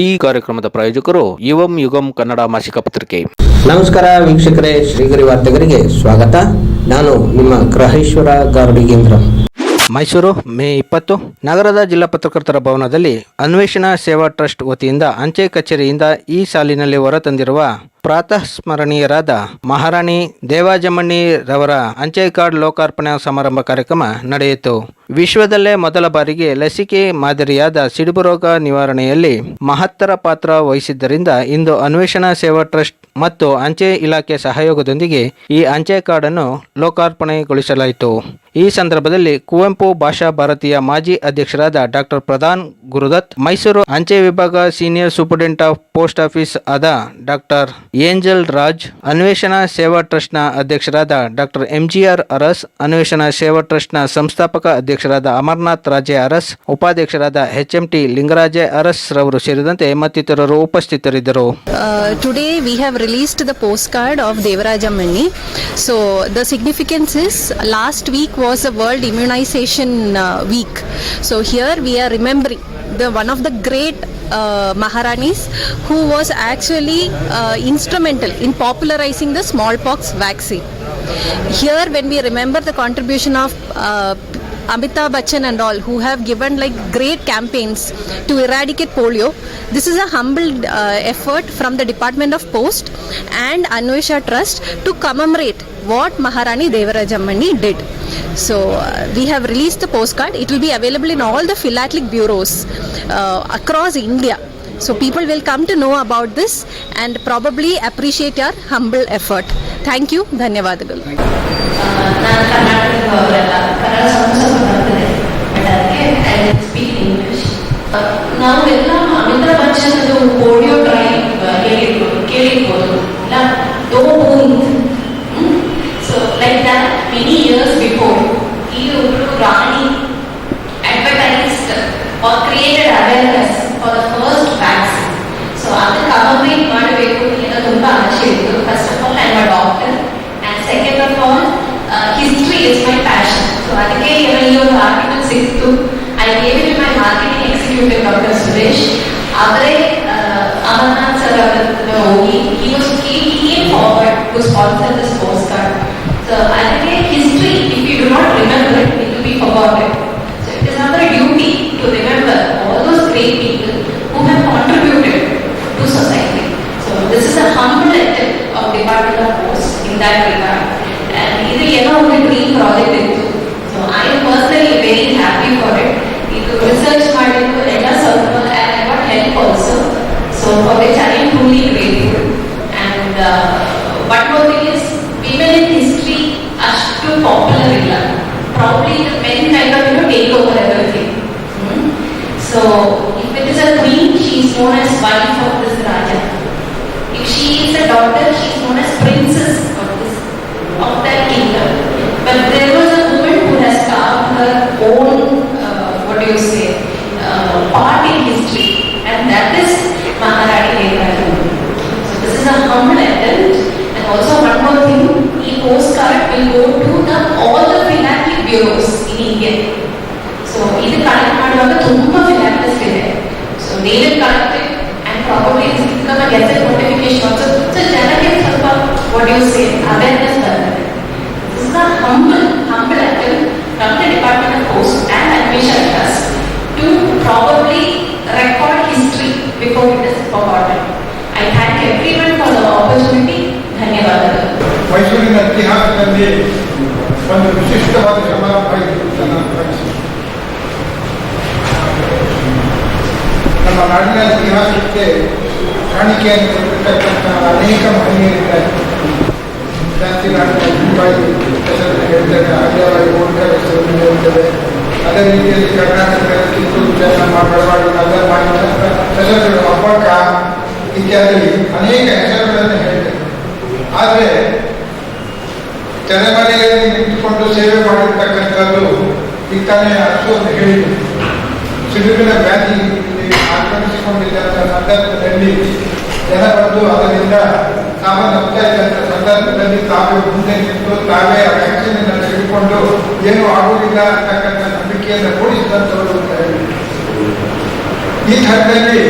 ಈ ಕಾರ್ಯಕ್ರಮದ ಪ್ರಾಯೋಜಕರು ಯುವಂ ಯುಗಂ ಕನ್ನಡ ಮಾಸಿಕ ಪತ್ರಿಕೆ. ನಮಸ್ಕಾರ ವೀಕ್ಷಕರೇ ಶ್ರೀಗರಿ ವಾರ್ತೆಗರಿಗೆ ಸ್ವಾಗತ. ನಾನು ನಿಮ್ಮ ಗ್ರಹೇಶ್ವರ ಗಾರ್ಡಿಗೇಂದ್ರ ಮೈಸೂರು ಮೇ ಇಪ್ಪತ್ತು ನಗರದ ಜಿಲ್ಲಾ ಪತ್ರಕರ್ತರ ಭವನದಲ್ಲಿ ಅನ್ವೇಷಣಾ ಸೇವಾ ಟ್ರಸ್ಟ್ ವತಿಯಿಂದ ಅಂಚೆ ಕಚೇರಿಯಿಂದ ಈ ಸಾಲಿನಲ್ಲಿ ಹೊರತಂದಿರುವ ಪ್ರಾತಃ ಸ್ಮರಣೀಯರಾದ ಮಹಾರಾಣಿ ದೇವಾಜಮಣ್ಣಿರವರ ಅಂಚೆ ಕಾರ್ಡ್ ಲೋಕಾರ್ಪಣೆ ಸಮಾರಂಭ ಕಾರ್ಯಕ್ರಮ ನಡೆಯಿತು. ವಿಶ್ವದಲ್ಲೇ ಮೊದಲ ಬಾರಿಗೆ ಲಸಿಕೆ ಮಾದರಿಯಾದ ಸಿಡುಬು ರೋಗ ನಿವಾರಣೆಯಲ್ಲಿ ಮಹತ್ತರ ಪಾತ್ರ ವಹಿಸಿದ್ದರಿಂದ ಇಂದು ಅನ್ವೇಷಣಾ ಸೇವಾ ಟ್ರಸ್ಟ್ ಮತ್ತು ಅಂಚೆ ಇಲಾಖೆ ಸಹಯೋಗದೊಂದಿಗೆ ಈ ಅಂಚೆ ಕಾರ್ಡನ್ನು ಲೋಕಾರ್ಪಣೆಗೊಳಿಸಲಾಯಿತು. ಈ ಸಂದರ್ಭದಲ್ಲಿ ಕುವೆಂಪು ಭಾಷಾ ಭಾರತೀಯ ಮಾಜಿ ಅಧ್ಯಕ್ಷರಾದ ಡಾಕ್ಟರ್ ಪ್ರಧಾನ್ ಗುರುದತ್, ಮೈಸೂರು ಅಂಚೆ ವಿಭಾಗ senior superintendent of post office ಆದ ಡಾಕ್ಟರ್ ಏಂಜಲ್ ರಾಜ್, ಅನ್ವೇಷಣಾ ಸೇವಾ ಟ್ರಸ್ಟ್ನ ಅಧ್ಯಕ್ಷರಾದ ಡಾಕ್ಟರ್ ಎಂಜಿಆರ್ ಅರಸ್, ಅನ್ವೇಷಣಾ ಸೇವಾ ಟ್ರಸ್ಟ್ನ ಸಂಸ್ಥಾಪಕ ಅಧ್ಯಕ್ಷರಾದ ಅಮರ್ನಾಥ್ ರಾಜೆ ಅರಸ್, ಉಪಾಧ್ಯಕ್ಷರಾದ ಎಚ್ಎಂಟಿ ಲಿಂಗರಾಜೆ ಅರಸ್ ರವರು ಸೇರಿದಂತೆ ಮತ್ತಿತರರು ಉಪಸ್ಥಿತರಿದ್ದರು. Today we have released the post card of Devaraja So so the significance is last week was a world immunisation week so here we are remembering the one of the great uh, Maharanis who was actually uh, instrumental in popularizing the smallpox vaccine. Here when we remember the contribution of uh, Amitabh Bachchan and all who have given like great campaigns to eradicate polio. This is a humble uh, effort from the Department of Post and Anvesha Trust to commemorate what Maharani Devarajammani did. So uh, we have released the postcard. It will be available in all the philatelic bureaus uh, across India. So people will come to know about this and probably appreciate your humble effort. Thank you. ಧನ್ಯವಾದಗಳು ನಾನು ಕರ್ನಾಟಕದವರಲ್ಲ Kannada of Article 6 too. I gave it to my marketing executive, Dr. Suresh. Avare uh, Amarnath Saravat Naogi, he was he came forward to sponsor this postcard. So I think history, if you do not remember it, it will be forgotten. popular. Probably the men kind of you know take over everything. Hmm? So if it is a queen, she is known as wife of this Raja. If she is a daughter, she is known as princess. ಮೈಸೂರಿನ ಇತಿಹಾಸದಲ್ಲಿ ಒಂದು ವಿಶಿಷ್ಟವಾದ ಸಮಾರಂಭ ಇದೆ ಅಂತ ನಾನು ಭಾವಿಸುತ್ತೇನೆ. ನಮ್ಮ ನಾಡಿನ ಇತಿಹಾಸಕ್ಕೆ ಕಾಣಿಕೆಯನ್ನು ಕೊಟ್ಟಿರ್ತಕ್ಕಂಥ ಅನೇಕ ಮಹನೀಯರಿದ್ದಾರೆ ಜಾಸ್ತಿ ನಾಡಿನ ಮುಂಬೈ ಹೆಸರನ್ನು ಹೇಳ್ತೇವೆ ಆರ್ಯವಾಡಿ ಹೋಳ್ಕರ್ ಹೆಸರನ್ನು ಹೇಳ್ತೇವೆ ಅದೇ ರೀತಿಯಲ್ಲಿ ಕರ್ನಾಟಕದ ಕಿತ್ತೂರು ಚೆನ್ನಮ್ಮ ಬೆಳವಾಡಿ ಮಾಡಿದಂಥ ಹೆಸರುಗಳು ಅಬ್ಬಕ್ಕ ಇತ್ಯಾದಿ ಅನೇಕ ಹೆಸರುಗಳನ್ನು ಹೇಳ್ತೇವೆ ಆದರೆ ತೆರೆಮರೆಯಲ್ಲಿ ನಿಂತುಕೊಂಡು ಸೇವೆ ಮಾಡಿರ್ತಕ್ಕಂಥದ್ದು ಈಗ ತಾನೇ ಅಷ್ಟು ಅಂತ ಹೇಳಿದ್ರು. ಸಿಡುಬಿನ ವ್ಯಾಧಿ ಆಕ್ರಮಿಸಿಕೊಂಡಿದ್ದಂಥ ಸಂದರ್ಭದಲ್ಲಿ ಜನ ಬಂದು ಅದರಿಂದ ಸಾವನ್ನಪ್ತಾ ಇದ್ದಂಥ ಸಂದರ್ಭದಲ್ಲಿ ತಾವೇ ಮುಂದೆ ನಿಂತು ತಾವೇ ಆ ವ್ಯಾಕ್ಸಿನ್ ತೆಗೆದುಕೊಂಡು ಏನು ಆಗುವುದಿಲ್ಲ ಅಂತಕ್ಕಂಥ ನಂಬಿಕೆಯನ್ನು ಮೂಡಿಸಿದಂಥವರು ಅಂತ ಹೇಳಿ ಈ ಥರದಲ್ಲಿ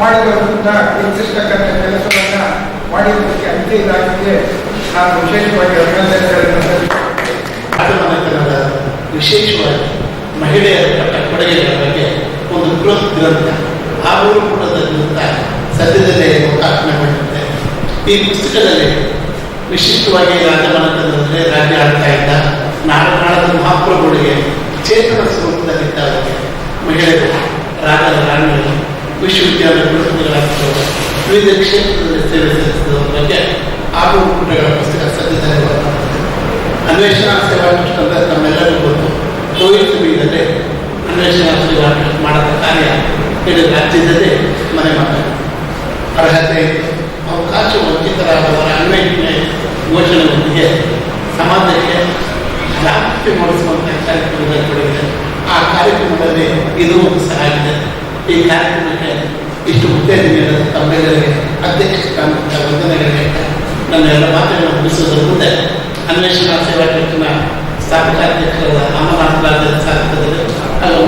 ಮಾಡಿರೋದ್ರಿಂದ ಗುರುತಿಸ್ತಕ್ಕಂಥ ಕೆಲಸವನ್ನು ಮಾಡಿದ್ದಕ್ಕೆ ಅಂತ್ಯ ಇಲಾಖೆಗೆ ನಾನು ವಿಶೇಷವಾಗಿ. ರಾಜಮನೆತನದ ವಿಶೇಷವಾಗಿ ಮಹಿಳೆಯರ ಕೊಡುಗೆಗಳ ಬಗ್ಗೆ ಒಂದು ಬೃಹತ್ ಗ್ರಂಥ ಆ ಮೂರು ಪುಟದ ಗ್ರಂಥ ಸದ್ಯದಲ್ಲೇ ಲೋಕಾರ್ಪಣೆಗೊಂಡಿದೆ ಈ ಪುಸ್ತಕದಲ್ಲಿ ವಿಶಿಷ್ಟವಾಗಿ ರಾಜಮನೆತನದಲ್ಲಿ ರಾಜ್ಯ ಆಡ್ತಾ ಇದ್ದ ನಾಡನಾಡದ ಮಹಾಪ್ರಭುಗಳಿಗೆ ಚೇತನ ಸ್ವರೂಪದಲ್ಲಿದ್ದವರಿಗೆ ಮಹಿಳೆಯರು ರಾಜರ ರಾಣಿಗಳು ವಿಶ್ವವಿದ್ಯಾಲಯ ವಿವಿಧ ಕ್ಷೇತ್ರದಲ್ಲಿ ಸೇವೆ ಸಲ್ಲಿಸಿದವರ ಬಗ್ಗೆ ಆ ಅನ್ವೇಷಣಾ ಸೇವಾ ಟ್ರಸ್ಟ್ ಅಂದರೆ ನಮ್ಮೆಲ್ಲರಿಗೂ ಗೊತ್ತು ಸಮಯದಲ್ಲಿ ಅನ್ವೇಷಣಾ ಸೇವಾ ಟ್ರಸ್ಟ್ ಮಾಡದ ಕಾರ್ಯ ಇಡೀ ರಾಜ್ಯದಲ್ಲೇ ಮನೆ ಮಾಡಿದೆ ಅರ್ಹತೆ. ಅವಕಾಶ ವಂಚಿತರಾದವರ ಅನ್ವೇಷಣೆ ಘೋಷಣೆಯೊಂದಿಗೆ ಸಮಾಜಕ್ಕೆ ಜಾಗೃತಿ ಮೂಡಿಸುವಂಥ ಕಾರ್ಯಕ್ರಮದಲ್ಲಿ ಕೊಡಿದೆ ಆ ಕಾರ್ಯಕ್ರಮದಲ್ಲಿ ಇದು ಒಂದು ಸಹಾಗಿದೆ ಈ ಕಾರ್ಯಕ್ರಮಕ್ಕೆ ಇಷ್ಟು ಉತ್ತೇಜನ ನೀಡಿದ ತಮ್ಮೆಲ್ಲರಿಗೆ ಅಧ್ಯಕ್ಷ ವಂದನೆಗಳಿಗೆ ನನ್ನ ಎಲ್ಲ ಮಾತುಗಳನ್ನು ಮುಗಿಸುವುದರ ಮುಂದೆ ಅನ್ವೇಷಣಾ ಸೇವಾ ಸ್ಥಾಪಕ ಅಧ್ಯಕ್ಷರಾದ ಸಾರಥ್ಯದಲ್ಲಿ ಹಲವು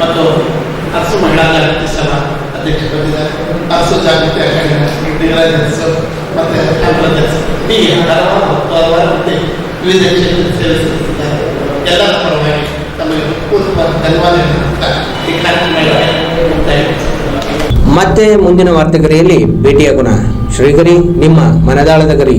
ಮತ್ತು ಅರಸು ಮಹಿಳಾ ಜಾಗೃತಿ ಸಭಾ ಅಧ್ಯಕ್ಷರಾಗಿದ್ದಾರೆ ಅರಸು ಜಾಗೃತಿ ಅಕಾಡೆಮಿ ಮತ್ತು ಹೀಗೆ ಹಲವಾರು ಹಲವಾರು ಮಂದಿ ವಿವಿಧ ಕ್ಷೇತ್ರದ ಸೇವೆ ಸಲ್ಲಿಸಿದ್ದಾರೆ. ಎಲ್ಲರ ಪರವಾಗಿ ತಮಗೆ ಪೂರ್ವ ಧನ್ಯವಾದಗಳು. ಈ ಕಾರ್ಯಕ್ರಮಗಳಿಗೆ ಮುಕ್ತಾಯ ಮತ್ತೆ ಮುಂದಿನ ವಾರ್ತೆಗರಿಯಲ್ಲಿ ಭೇಟಿಯಾಗೋಣ. ಶ್ರೀಗರಿ ನಿಮ್ಮ ಮನದಾಳದ ಗರಿ.